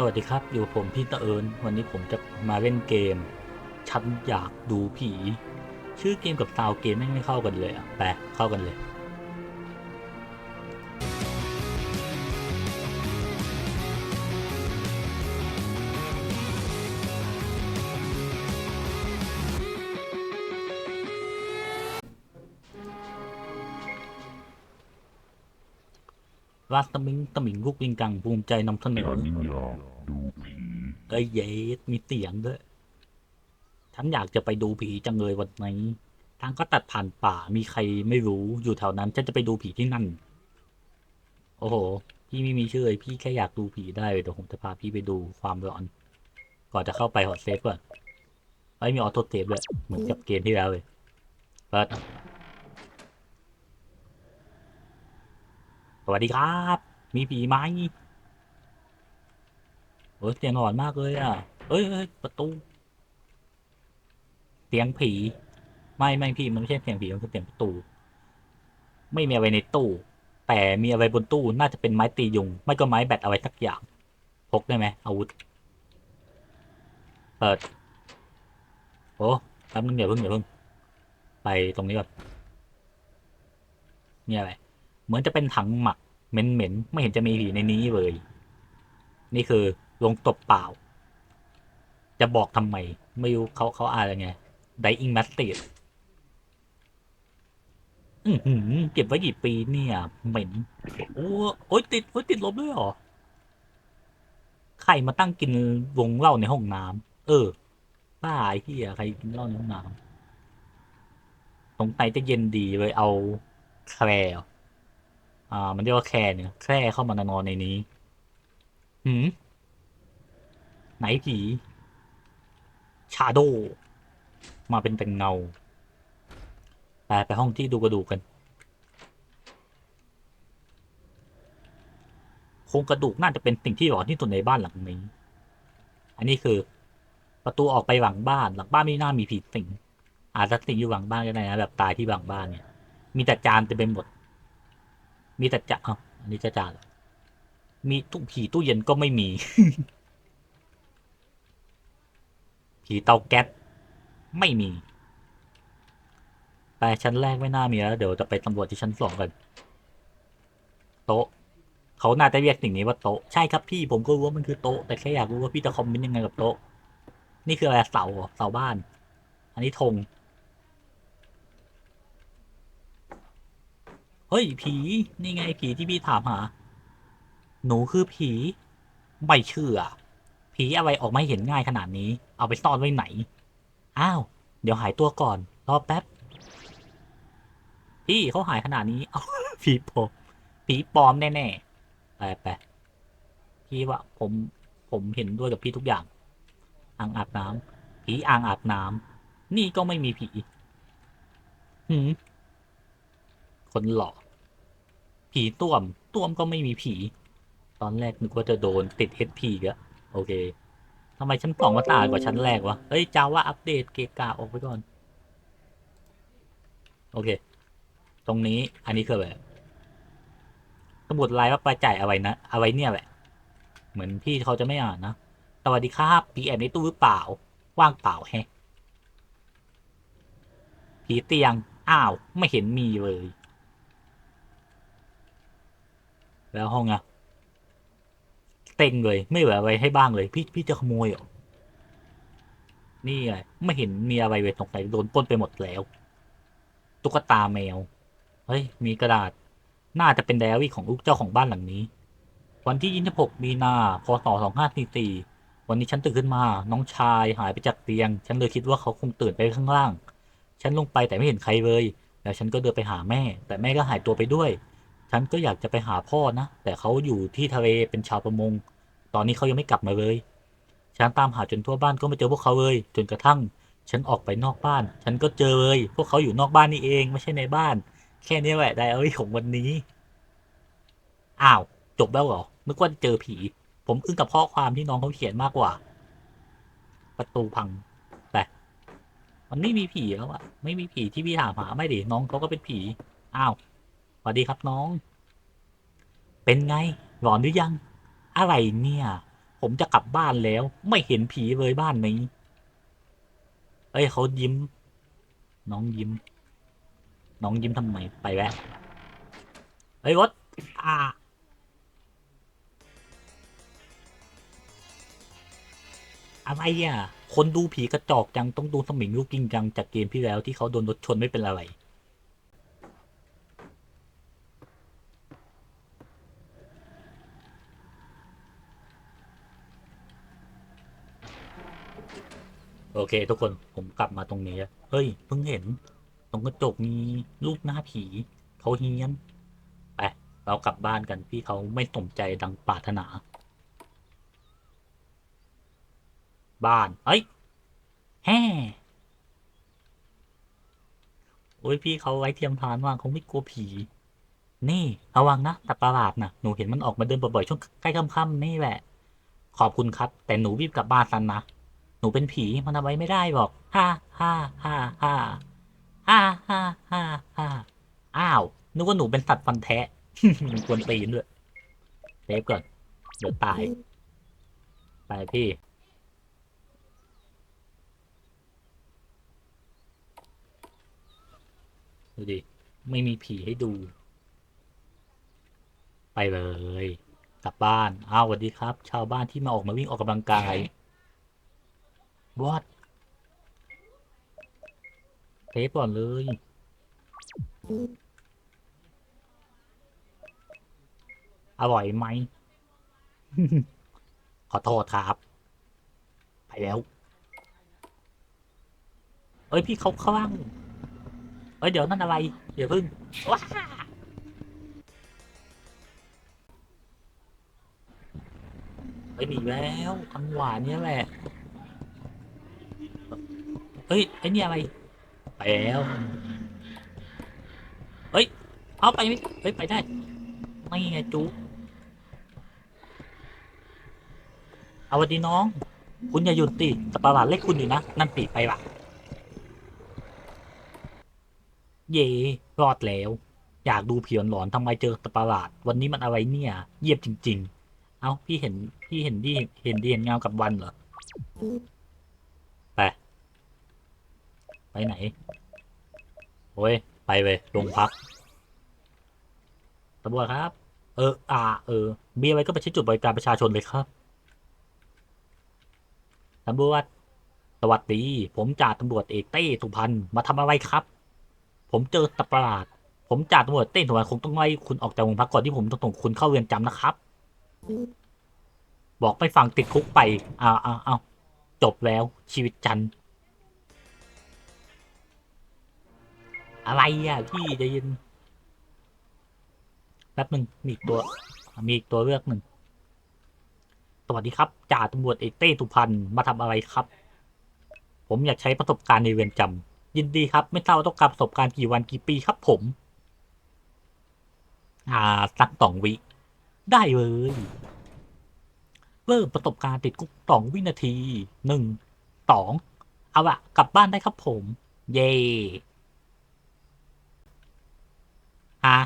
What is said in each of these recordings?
สวัสดีครับ อยู่ผมพี่ตะเอิญวันนี้ผมจะมาเล่นเกม ฉันอยากดูผี ชื่อเกมกับซาวเกมไม่ไม่เข้ากันเลยอะแปลเข้ากันเลย ราสมิงตะหมิงลูกลิงกังภูมิใจนำเสนอฉันอยากดูผีเอ้ยเยสมีเสียงด้วย ฉันอยากจะไปดูผีจังเลยวันนี้ทางก็ตัดผ่านป่ามีใครไม่รู้อยู่แถวนั้นฉันจะไปดูผีที่นั่น โอ้โห พี่ไม่มีชื่อเลยพี่แค่อยากดูผีได้เดี๋ยวผมจะพาพี่ไปดูความร้อน ก่อนจะเข้าไปหอเซฟก่อนไม่มีออโต้เซฟเลยเหมือนกับเกมที่แล้วเลยเปิด วัสดีครับ มีผีไหมโอ้ยเสียงหลอนมากเลยอะเอ้ยเอ้ยประตู เสียงผี ไม่ไม่พี่มันไม่ใช่เสียงผีมันคือเสียงประตู ไม่มีอะไรในตู้ แต่มีอะไรบนตู้น่าจะเป็นไม้ตียุง ไม่ก็ไม้แบตอะไรสักอย่างพกได้ไหมอาวุธ เปิด โอ้แป๊บนึงเดี๋ยวเพิ่งเดี๋ยวเพิ่ง ไปตรงนี้ก่อนนี่อะไร เหมือนจะเป็นถังหมักเหม็นๆไม่เห็นจะมีผีในนี้เลย นี่คือลงตบเปล่า จะบอกทำไม ไม่รู้เขาเขาอะไรไง dying message อือหือเก็บไว้กี่ปีเนี่ยเหม็นโอ้โอ้ยติดโอ้ยติดลบด้วยเหรอใครมาตั้งกินวงเหล้าในห้องน้ำเออบ้าไอ้เหี้ยใครกินเหล้าในห้องน้ำสงสัยจะเย็นดีเลยเอาแคลร์ อ่า มันเรียกว่าแคร์เนี่ยแคร่เข้ามานอนในนี้ หืมไหนผี ชาโด มาเป็นเป็นเงา ไปไปห้องที่ดูกระดูกกันโครงกระดูกน่าจะเป็นสิ่งที่หลอนที่สุดในบ้านหลังนี้ อันนี้คือ ประตูออกไปหลังบ้าน หลังบ้านไม่น่ามีผีสิงอาจจะสิงอยู่หลังบ้านก็ได้นะแบบตายที่หลังบ้านเนี่ย มีแต่จานเต็มไปหมด มีแต่จานอ้าวอันนี้จะจ่ามีตู้ผีตู้เย็นก็ไม่มี ผีเตาแก๊สไม่มี ไปชั้นแรกไม่น่ามีแล้วเดี๋ยวจะไปตำรวจที่ชั้นสองกัน โต๊ะ เขาน่าจะเรียกสิ่งนี้ว่าโต๊ะ ใช่ครับพี่ผมก็รู้ว่ามันคือโต๊ะ แต่แค่อยากรู้ว่าพี่จะคอมเมนต์ยังไงกับโต๊ะ นี่คืออะไรเสาเสาบ้าน อันนี้ธง เฮ้ยผี นี่ไงผีที่พี่ถามหา หนูคือผีไม่เชื่อ ผีอะไรออกมาเห็นง่ายขนาดนี้ เอาไปซ่อนไว้ไหน อ้าว เดี๋ยวหายตัวก่อน รอแป๊บ พี่เขาหายขนาดนี้ เอาผีปลอมผีปลอมแน่ๆ ไปไปพี่ว่าผมผมเห็นด้วยกับพี่ทุกอย่าง อ่างอาบน้ำผีอ่างอาบน้ำนี่ก็ไม่มีผี หืม คนหล่อผีต้วมต้วมก็ไม่มีผี ตอนแรกนึกว่าจะโดนติด HP กะโอเคทำไมชั้นสองมาตายกว่าชั้นแรกวะ เฮ้ยจาว่าอัปเดตเกกาออกไปก่อน โอเค ตรงนี้อันนี้คืออะไรสมุดลายว่าไปจ่ายอะไรนะเอาไว้เนี่ยแหละ เหมือนพี่เขาจะไม่อ่านนะ สวัสดีครับผีแอบในตู้หรือเปล่า ว่างเปล่าแฮผีเตียง อ้าว ไม่เห็นมีเลย แล้วห้องอะเต็งเลย ไม่เหลืออะไรให้บ้างเลย พี่พี่จะขโมยเหรอ นี่ไงไม่เห็นมีอะไรเลยสงสัยโดนปล้นไปหมดแล้ว ตุ๊กตาแมว เฮ้ย มีกระดาษ น่าจะเป็นไดอารี่ของลูกเจ้าของบ้านหลังนี้ วันที่ 26 มีนา พศ 2544 วันนี้ฉันตื่นขึ้นมา น้องชายหายไปจากเตียง ฉันเลยคิดว่าเขาคงตื่นไปข้างล่าง ฉันลงไปแต่ไม่เห็นใครเลย แล้วฉันก็เดินไปหาแม่ แต่แม่ก็หายตัวไปด้วย ฉันก็อยากจะไปหาพ่อนะ แต่เขาอยู่ที่ทะเลเป็นชาวประมง ตอนนี้เขายังไม่กลับมาเลย ฉันตามหาจนทั่วบ้านก็ไม่เจอพวกเขาเลย จนกระทั่ง ฉันออกไปนอกบ้าน ฉันก็เจอเลย พวกเขาอยู่นอกบ้านนี่เอง ไม่ใช่ในบ้าน แค่นี้แหละไดอารี่ของวันนี้ อ้าว จบแล้วเหรอ นึกว่าเจอผี ผมอึ้งกับข้อความที่น้องเขาเขียนมากกว่า ประตูพัง แต่มันไม่มีผีแล้วอะไม่มีผีที่พี่ถามหาไม่ดิน้องเขาก็เป็นผี อ้าว วัสดีครับน้อง เป็นไง หลอนหรือยัง อะไรเนี่ย ผมจะกลับบ้านแล้ว ไม่เห็นผีเลยบ้านนี้เอ้ยเขายิ้ม น้องยิ้ม น้องยิ้มทำไมไปแวะเอ้ยรถอ่าอะไรอะ คนดูผีกระจอกจังต้องดูสมิงลูกกิ้งจังจากเกมที่แล้วที่เขาโดนรถชนไม่เป็นอะไร เคทุกคนผมกลับมาตรงนี้เฮ้ยเพิ่งเห็น ตรงกระจกมีรูปหน้าผีเขาเฮี้ยนไปเรากลับบ้านกันพี่เขาไม่สมใจดังปรารถนา บ้านเฮ้ยแฮ่โอ้ยพี่เขาไว้เทียมทานมาเขาไม่กลัวผี นี่ระวังนะแต่ประหลาดนะหนูเห็นมันออกมาเดินบ่อยๆช่วงใกล้ค่ำๆนี่แหละ ขอบคุณครับ แต่หนูรีบกลับบ้านซันนะ หนูเป็นผีมันเอาไว้ไม่ได้บอกฮ่าฮ่าฮ่าฮ่าฮ่าฮ่าฮ่าฮ่าอ้าวนึกว่าหนูเป็นสัตว์ฟันแทะมันควรตีนด้วยเซฟก่อน เดี๋ยวตาย ไปพี่ดูดิ ไม่มีผีให้ดู ไปเลย กลับบ้าน อ้าวสวัสดีครับ ชาวบ้านที่มาออกมาวิ่งออกกำลังกาย วอดเทปก่อนเลย อร่อยไหม ขอโทษครับ ไปแล้ว เอ้ย พี่เขาข้างล่างเอ้ย เดี๋ยวนั่นอะไร เดี๋ยวพึ่งว้าเอ้ยมีแล้วทังหวานเนี่ยแหละ เฮ้ยไอ้นี่อะไร ไปแล้วเฮ้ย เอาไปไม่เฮ้ย ไปได้ ไม่ไงจุ๊เอาวันดีน้อง คุณอย่าหยุดติแต่ประหลาดเล็กคุณอยู่นะ นั่นติไปละเย่รอดแล้ว อยากดูผีหลอนๆทำไมเจอตะประหลาด วันนี้มันอะไรเนี่ย เยียบจริง ๆ เอาพี่เห็น พี่เห็นดี เห็นดีเห็นเงากับวันเหรอ ไป ไปไหน โอ้ย ไปเลยโรงพักตำรวจครับ เออ อ่า เออ มีอะไรก็ไปชี้จุดบริการประชาชนเลยครับตำรวจสวัสดี ผมจ่าตำรวจเอกเต้สุพรรณมาทำอะไรครับ ผมเจอตะประหลาด ผมจ่าตำรวจเต้สุพรรณคงต้องไล่คุณออกจากโรงพักก่อนที่ผมต้องส่งคุณเข้าเรือนจำนะครับ บอกไปฟังติดคุกไปอ้าวอ้าวอ้าวจบแล้วชีวิตจันทร์ อะไรอะพี่จะยินแป๊บหนึ่งมีอีกตัว มีอีกตัวเลือกหนึ่งสวัสดีครับจ่าตำรวจเอกเต้สุพรรณมาทำอะไรครับ ผมอยากใช้ประสบการณ์ในเรือนจำยินดีครับ ไม่ทราบว่าต้องการประสบการณ์กี่วันกี่ปีครับผม อ่าสักสองวิ ได้เลยเริ่มประสบการณ์ติดคุกสองวินาทีหนึ่งสองเอาอะกลับบ้านได้ครับผม เย่ อะ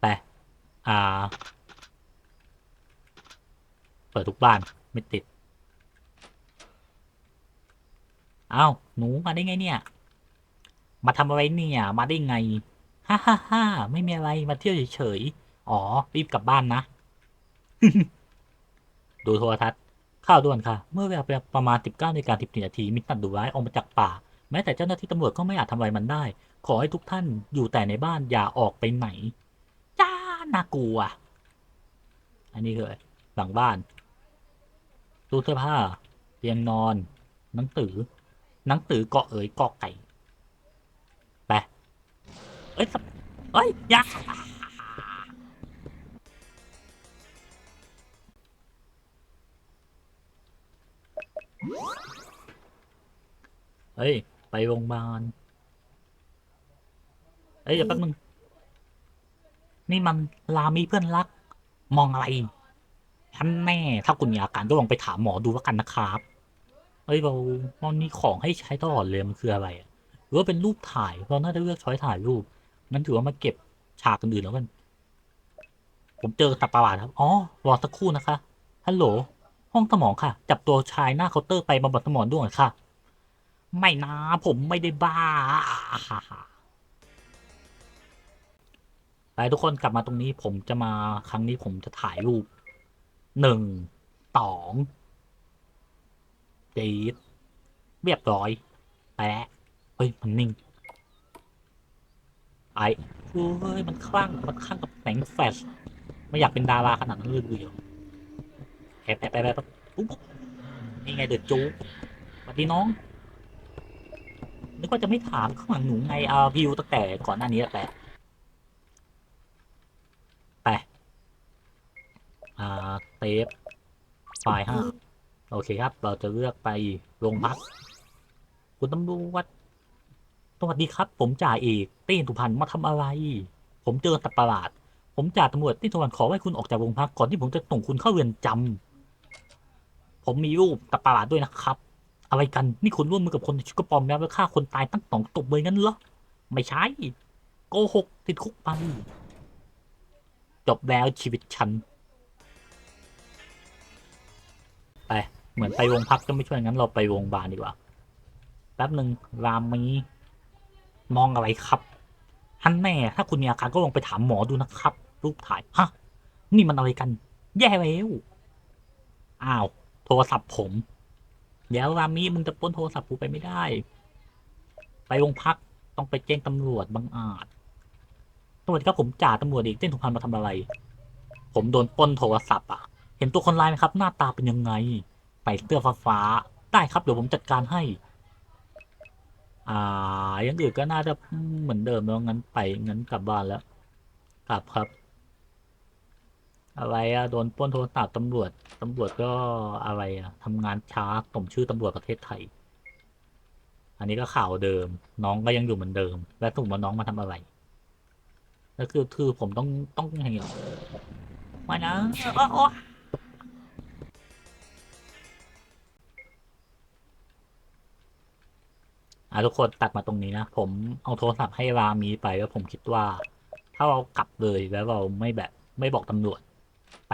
ไปอ่า เปิดทุกบ้านไม่ติด เอ้า หนูมาได้ไงเนี่ย มาทำอะไรเนี่ย มาได้ไง ฮ่าฮ่าฮ่าไม่มีอะไร มาเที่ยวเฉยๆ อ๋อ รีบกลับบ้านนะ ดูโทรทัศน์ข่าวด่วนค่ะ เมื่อเวลาประมาณ 19นาฬิกา10นาทีมีสัตว์ดุร้ายออกมาจากป่า แม้แต่เจ้าหน้าที่ตำรวจก็ไม่อาจทำอะไรมันได้ ขอให้ทุกท่านอยู่แต่ในบ้านอย่าออกไปไหน จ้าน่ากลัว อันนี้เลยหลังบ้าน ตู้เสื้อผ้า เตียงนอน หนังสือ หนังสือเกาะเอ๋ยเกาะไก่ ไป เอ้ยเอ้ยอยาเฮ้ย ไปโรงพยาบาล อ้ยเดี๋ยวแป๊บนึง นี่มันลามีเพื่อนรัก มองอะไรท่านแน่ ถ้าคุณมีอาการก็ลองไปถามหมอดูแล้วกันนะครับ เฮ้ยเรามันมีของให้ใช้ตลอดเลยมันคืออะไรอะหรือว่าเป็นรูปถ่าย เราน่าจะเลือกช้อยถ่ายรูป งั้นถือว่ามาเก็บฉากอื่นๆแล้วกัน ผมเจอสัตว์ประหลาดครับ อ๋อ รอสักครู่นะคะ ฮัลโหล ห้องสมองค่ะ จับตัวชายหน้าเคาน์เตอร์ไปบำบัดสมองด้วยค่ะ ไม่นะ ผมไม่ได้บ้า ไปทุกคนกลับมาตรงนี้ผมจะมาครั้งนี้ผมจะถ่ายรูปหนึ่งสองจีดเรียบร้อยแปะเฮ้ย มันนิ่งไอ้เฮ้ย มันคลั่ง มันคลั่งกับแสงแฟลชไม่อยากเป็นดาราขนาดนั้นเลยเดียวแอบแอบแอบปุ๊บนี่ไงเดือดจูสวัสดีน้อง นึกว่าจะไม่ถามข้างหลังหนูไงอาวิวตั้งแต่ก่อนหน้านี้แหละไป อ่าเทปไฟล์ห้าโอเคครับ เราจะเลือกไปโรงพัก คุณตำรวจสวัสดีครับ ผมจ่าเอกเต้นสุพรรณมาทำอะไร ผมเจอสัตว์ประหลาด ผมจ่าตำรวจเต้นสุพรรณขอให้คุณออกจากโรงพักก่อนที่ผมจะส่งคุณเข้าเรือนจำผมมีรูปสัตว์ประหลาดด้วยนะครับ อะไรกันนี่คุณร่วมมือกับคนชุกปอมแล้วแล้วฆ่าคนตายตั้งสองศพเลยงั้นเหรอไม่ใช่โกหกติดคุกไปจบแล้วชีวิตฉัน ไป เหมือนไปโรงพักก็ไม่ช่วยงั้นเราไปโรงพยาบาลดีกว่า แป๊บหนึ่งรามมีมองอะไรครับฮันแน่ถ้าคุณมีอาการก็ลองไปถามหมอดูนะครับ รูปถ่ายฮะนี่มันอะไรกัน แย่แล้วอ้าว โทรศัพท์ผม เดี๋ยวรามีมึงจะป้นโทรศัพท์กูไปไม่ได้ ไปโรงพักต้องไปแจ้งตำรวจบางอาจตำรวจครับผมจ่าตำรวจอีกเต้นสุพรรณมาทำอะไร ผมโดนป้นโทรศัพท์อะ เห็นตัวคนร้ายไหมครับ หน้าตาเป็นยังไงใส่เสื้อฟ้าๆได้ครับเดี๋ยวผมจัดการให้ อ่าอยังอื่นก็น่าจะเหมือนเดิมแล้วงั้นไปงั้นกลับบ้านแล้ว กลับครับ อะไรอะโดนป้นโทรศัพท์ตำรวจตำรวจก็อะไรอะทำงานช้าสมชื่อตำรวจประเทศไทย อันนี้ก็ข่าวเดิม น้องก็ยังอยู่เหมือนเดิม และถูกว่าน้องมาทำอะไรแล้วคือคือผมต้องต้องยังไงอะไมานะอ้อ อะทุกคนตัดมาตรงนี้นะ ผมเอาโทรศัพท์ให้รามีไปแล้วผมคิดว่า ถ้าเรากลับเลยแล้วเราไม่แบบไม่บอกตำรวจ ไป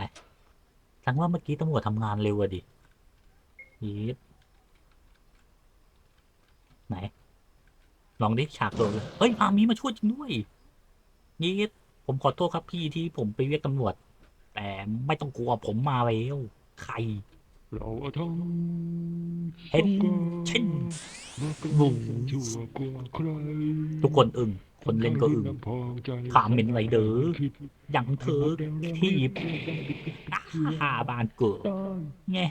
ทั้งว่าเมื่อกี้ตำรวจทำงานเร็วอะดิยีดไหน ลองดิฉากตัวเลยเฮ้ยอามีมาช่วยจริงด้วยยีดผมขอโทษครับพี่ที่ผมไปเรียกตำรวจ แต่ไม่ต้องกลัวผมมาแล้วใคร เราทั้งเห็นเช่นบุงทุกคนอึ้งคนเล่นก็อึ้งพอใจถามเหม็นไรเด้อดอย่างเธอที่หาบานเกิดแง่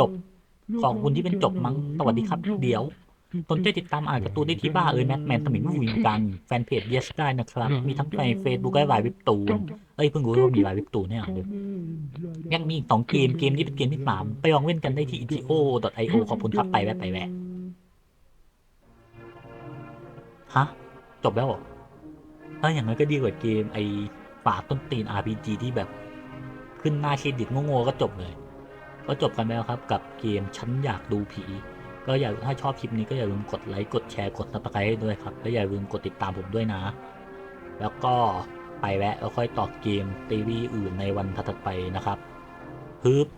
จบของคุณที่เป็นจบมั้งสวัสดีครับ เดี๋ยว สนใจติดตามอ่านการ์ตูนได้ที่บ้าเอ้ยแมทแมนสมิงวิงกันแฟนเพจ yes ได้นะครับ มีทั้งในเฟซบุ๊กและไลน์วิบตูนเอ้ยเพิ่งรู้ว่ามีไลน์วิบตูนเนี่ยอ่านด้วยยังมีอีกสองเกมเกมนี้เป็นเกมที่สามไปลองเล่นกันได้ที่ itio.io ขอบคุณครับไปแวะไปแวะฮะจบแล้วเหรอถ้าอย่างนั้นก็ดีกว่าเกมไอ้ฝาต้นตีน RPG ที่แบบขึ้นหน้าเครดิตโง่ๆก็จบเลย ก็จบกันแล้วครับกับเกมฉันอยากดูผี ก็อย่าถ้าชอบคลิปนี้ก็อย่าลืมกดไลค์กดแชร์กดติดตามให้ด้วยครับและอย่าลืมกดติดตามผมด้วยนะ แล้วก็ไปแวะแล้วค่อยต่อเกมตีวีอื่นในวันถัดไปนะครับฮึบ